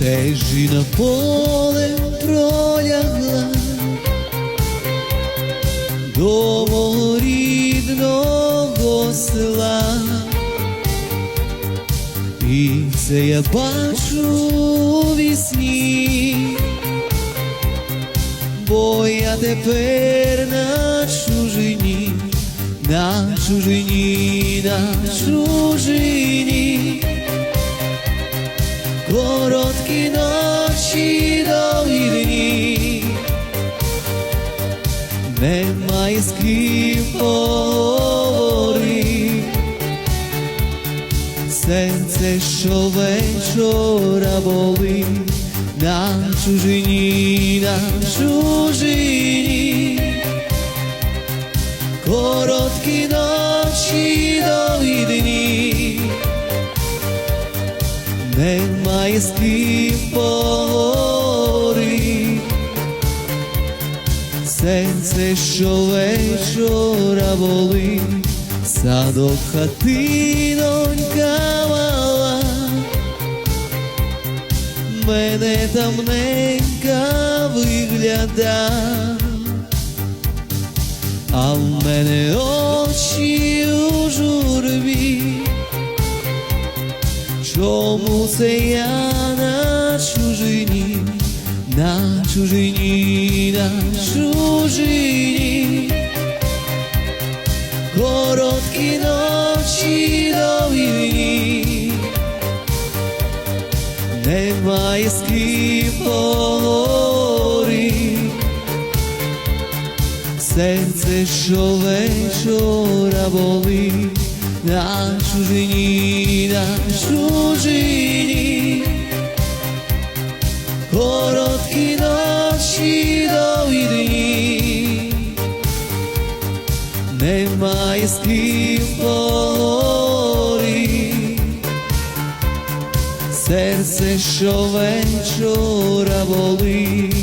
стежина полем пролягла. До мого рідного села. І це я бачу вісні, бо я тепер на чужині, на чужині, на чужині, короткі ночі довгі дні, немає з ким поговорити. Серце щовечора болить на чужині, на чужині, короткі ночі довгі немає з ким поговорити. Серце щовечора болить, садок хатинонька мала, мене тамненька вигляда, а в мене очі Чому це я на чужині, на чужині, на чужині, короткі ночі довгі немає з ким поговорити. Серце щовечора болить. На чужині, на чужині, короткі ночі довгі дні, немає ким поговорити. Серце щовечора болить